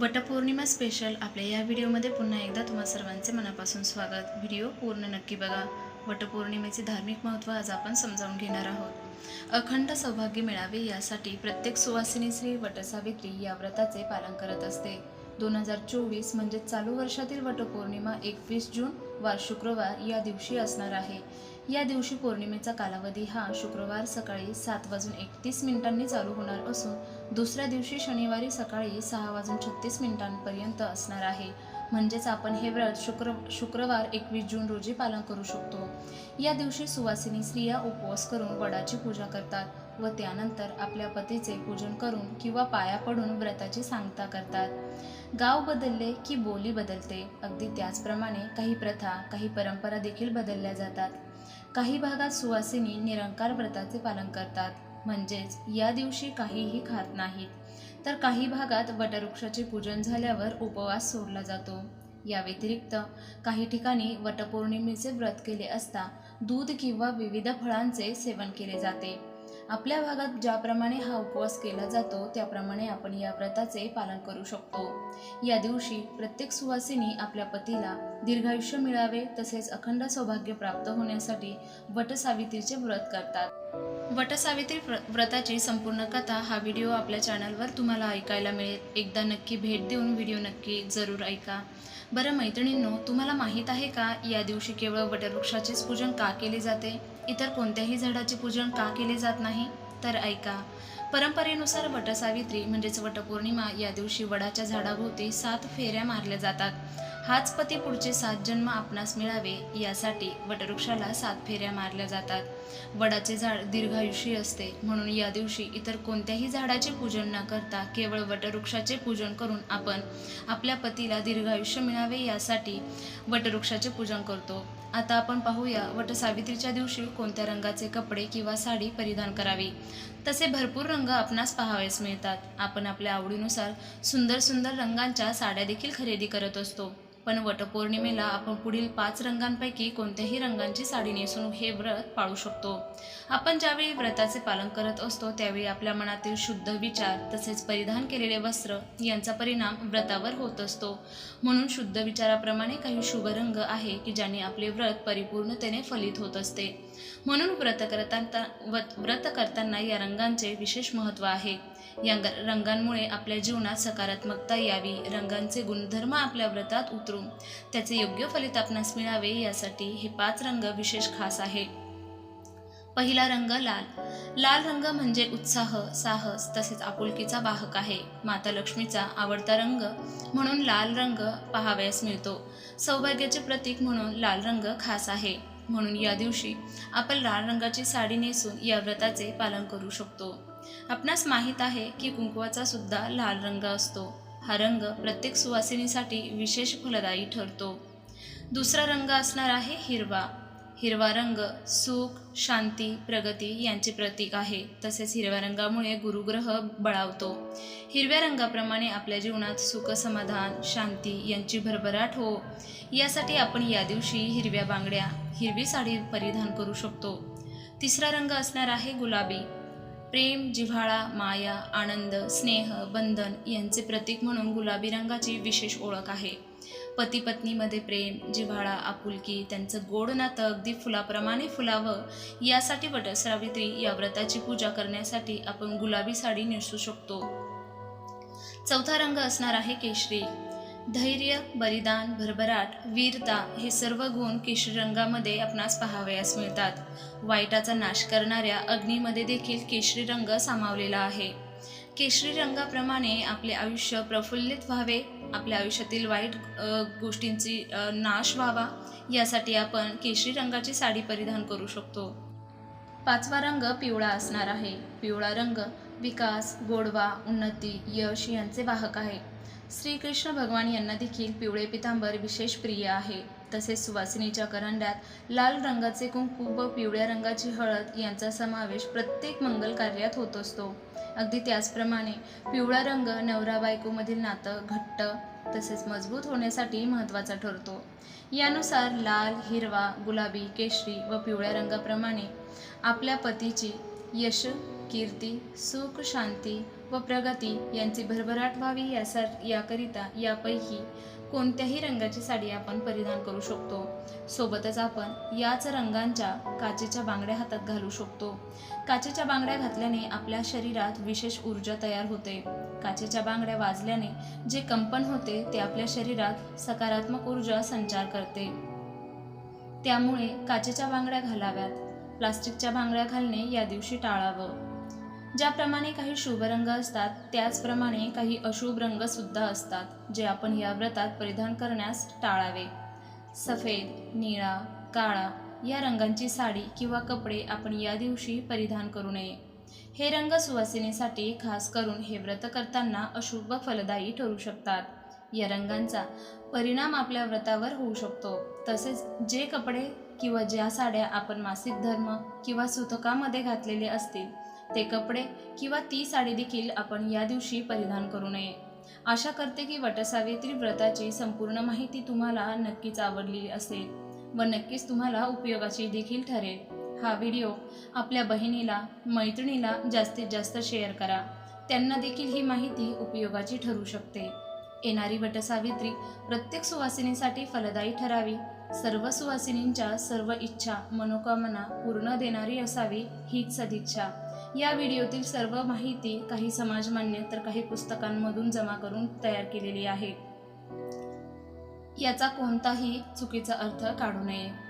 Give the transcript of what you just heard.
Vat Purnima special आपल्या या व्हिडिओमध्ये पुन्हा एकदा तुम्हा सर्वांचे मनापासून स्वागत. व्हिडिओ पूर्ण नक्की बघा. वटपौर्णिमेचे धार्मिक महत्त्व आज आपण समजावून घेणार आहोत. अखंड सौभाग्य मिळावे यासाठी प्रत्येक सुवासिनी श्री वटसावित्री या व्रताचे पालन करत असते. दोन हजार चोवीस म्हणजे चालू वर्षातील वटपौर्णिमा एकवीस जून वार शुक्रवार या दिवशी असणार आहे. या दिवशी पौर्णिमेचा कालावधी हा शुक्रवार सकाळी सात वाजून एकतीस मिनिटांनी चालू होणार असून दुसऱ्या दिवशी शनिवारी सकाळी सहा वाजून छत्तीस मिनिटांपर्यंत असणार आहे. म्हणजेच आपण हे व्रत शुक्र शुक्रवार एकवीस जून रोजी पालन करू शकतो. या दिवशी सुवासिनी स्त्रिया उपवास करून वडाची पूजा करतात व त्यानंतर आपल्या पतीचे पूजन करून किंवा पाया पडून व्रताची सांगता करतात. गाव बदलले की बोली बदलते. अगदी त्याचप्रमाणे काही प्रथा काही परंपरा देखील बदलल्या जातात. काही भागात सुवासिनी निरंकार व्रताचे पालन करतात. म्हणजेच या दिवशी काहीही खात नाहीत. तर काही भागात वटवृक्षाचे पूजन झाल्यावर उपवास सोडला जातो. या व्यतिरिक्त काही ठिकाणी वटपौर्णिमेचे व्रत केले असता दूध किंवा विविध फळांचे सेवन केले जाते. आपल्या भागात ज्याप्रमाणे हा उपवास केला जातो त्याप्रमाणे आपण या व्रताचे पालन करू शकतो. या दिवशी प्रत्येक सुवासिनी आपल्या पतीला दीर्घायुष्य मिळावे तसेच अखंड सौभाग्य प्राप्त होण्यासाठी वटसावित्रीचे व्रत करतात. वटसावित्री व्र- व्रताची संपूर्ण कथा हा व्हिडिओ आपल्या चॅनलवर तुम्हाला ऐकायला मिळेल. एकदा नक्की भेट देऊन व्हिडिओ नक्की जरूर ऐका. बरं मैत्रिणींनो तुम्हाला माहीत आहे का या दिवशी केवळ वटवृक्षाचेच पूजन का केले जाते? इतर कोणत्याही झाडाचे पूजन का केले जात नाही? तर ऐका. परंपरेनुसार वटसावित्री म्हणजेच वटपौर्णिमा या दिवशी वडाच्या झाडाभोवती सात फेऱ्या मारल्या जातात. हाच पती पुढचे सात जन्म आपणास मिळावे यासाठी वटवृक्षाला सात फेऱ्या मारल्या जातात. वडाचे झाड दीर्घायुषी असते म्हणून या दिवशी इतर कोणत्याही झाडाचे पूजन न करता केवळ वटवृक्षाचे पूजन करून आपण आपल्या पतीला दीर्घायुष्य मिळावे यासाठी वटवृक्षाचे पूजन करतो. आता आपण पाहूया वटसावित्रीच्या दिवशी कोणत्या रंगाचे कपडे किंवा साडी परिधान करावी. तसे भरपूर रंग आपणास पाहावयास मिळतात. आपण आपल्या आवडीनुसार सुंदर सुंदर रंगांच्या साड्या देखील खरेदी करत असतो. पण वटपौर्णिमेला आपण पुढील पाच रंगांपैकी कोणत्याही रंगांची साडी नेसून हे व्रत पाळू शकतो. आपण ज्यावेळी व्रताचे पालन करत असतो त्यावेळी आपल्या मनातील शुद्ध विचार तसेच परिधान केलेले वस्त्र यांचा परिणाम व्रतावर होत असतो. म्हणून शुद्ध विचाराप्रमाणे काही शुभ रंग आहे की ज्याने आपले व्रत परिपूर्णतेने फलित होत असते. म्हणून व्रत करताना व्रत व्रत करताना या रंगांचे विशेष महत्त्व आहे. या रंगांमुळे आपल्या जीवनात सकारात्मकता यावी. रंगांचे गुणधर्म आपल्या व्रतात उतरून त्याचे योग्य फलित आपणास मिळावे यासाठी हे पाच रंग विशेष खास आहे पहिला रंग लाल. लाल रंग म्हणजे उत्साह साहस तसेच आपुलकीचा वाहक आहे. माता लक्ष्मीचा आवडता रंग म्हणून लाल रंग पाहावयास मिळतो. सौभाग्याचे प्रतीक म्हणून लाल रंग खास आहे. म्हणून या दिवशी आपण लाल रंगाची साडी नेसून या व्रताचे पालन करू शकतो. आपणास माहीत आहे की कुंकवाचा सुद्धा लाल रंग असतो. हा रंग प्रत्येक सुवासिनीसाठी विशेष फलदायी ठरतो. दुसरा रंग असणार आहे हिरवा. हिरवा रंग सुख शांती प्रगती यांचे प्रतीक आहे. तसेच हिरव्या रंगामुळे गुरुग्रह बळावतो. हिरव्या रंगाप्रमाणे आपल्या जीवनात सुख समाधान शांती यांची भरभराट हो. यासाठी आपण या दिवशी हिरव्या बांगड्या हिरवी साडी परिधान करू शकतो. तिसरा रंग असणार आहे गुलाबी. प्रेम जिव्हाळा माया आनंद स्नेह बंधन यांचे प्रतीक म्हणून गुलाबी रंगाची विशेष ओळख आहे. पती पत्नीमध्ये प्रेम जिव्हाळा आपुलकी त्यांचं गोड नातं अगदी फुलाप्रमाणे फुलावं यासाठी वटसावित्री या व्रताची पूजा करण्यासाठी आपण गुलाबी साडी नेसू शकतो. चौथा रंग असणार आहे केशरी. धैर्य बलिदान भरभराट वीरता हे सर्व गुण केशरी रंगामध्ये आपणास पाहावयास मिळतात. वाईटाचा नाश करणाऱ्या अग्नीमध्ये देखील केशरी रंग सामावलेला आहे. केशरी रंगाप्रमाणे आपले आयुष्य प्रफुल्लित व्हावे आपल्या आयुष्यातील वाईट गोष्टींची नाश व्हावा यासाठी आपण केशरी रंगाची साडी परिधान करू शकतो. पाचवा रंग पिवळा असणार आहे. पिवळा रंग विकास गोडवा उन्नती यश यांचे वाहक आहे. श्रीकृष्ण भगवान यांना देखील पिवळे पितांबर विशेष प्रिय आहे. तसेच सुवासिनीच्या करंड्यात लाल रंगाचे कुंकू व पिवळ्या रंगाची हळद यांचा समावेश प्रत्येक मंगल कार्यात होत असतो. अगदी त्याचप्रमाणे पिवळा रंग नवरा बायकोमधील नातं घट्ट तसेच मजबूत होण्यासाठी महत्त्वाचा ठरतो. यानुसार लाल हिरवा गुलाबी केशरी व पिवळ्या रंगाप्रमाणे आपल्या पतीची यश कीर्ती सुख शांती व प्रगती यांची भरभराट व्हावी यासा याकरिता यापैकी कोणत्याही रंगाची साडी आपण परिधान करू शकतो. सोबतच आपण याच रंगांच्या काचेच्या बांगड्या हातात घालू शकतो. काचेच्या बांगड्या घातल्याने आपल्या शरीरात विशेष ऊर्जा तयार होते. काचेच्या बांगड्या वाजल्याने जे कंपन होते ते आपल्या शरीरात सकारात्मक ऊर्जा संचार करते. त्यामुळे काचेच्या बांगड्या घालाव्यात. प्लास्टिकच्या बांगड्या घालणे या दिवशी टाळावं. ज्याप्रमाणे काही शुभ रंग असतात त्याचप्रमाणे काही अशुभ रंगसुद्धा असतात जे आपण या व्रतात परिधान करण्यास टाळावे. सफेद निळा काळा या रंगांची साडी किंवा कपडे आपण या दिवशी परिधान करू नये. हे रंग सुवासिनीसाठी खास करून हे व्रत करताना अशुभ फलदायी ठरू शकतात. या रंगांचा परिणाम आपल्या व्रतावर होऊ शकतो. तसेच जे कपडे किंवा ज्या साड्या आपण मासिक धर्म किंवा सुतकामध्ये घातलेले असतील ते कपडे किंवा ती साडी देखील आपण या दिवशी परिधान करू नये. आशा करते की वटसावित्री व्रताची संपूर्ण माहिती तुम्हाला नक्कीच आवडली असेल व नक्कीच तुम्हाला उपयोगाची देखील ठरेल. हा व्हिडिओ आपल्या बहिणीला मैत्रिणीला जास्तीत जास्त शेअर करा. त्यांना देखील ही माहिती उपयोगाची ठरू शकते. येणारी वटसावित्री प्रत्येक सुवासिनीसाठी फलदायी ठरावी. सर्व सुवासिनींच्या सर्व इच्छा मनोकामना पूर्ण देणारी असावी हीच सदिच्छा. या व्हिडिओतील सर्व माहिती काही समाजमान्य तर काही पुस्तकांमधून जमा करून तयार केलेली आहे. याचा कोणताही चुकीचा अर्थ काढू नये.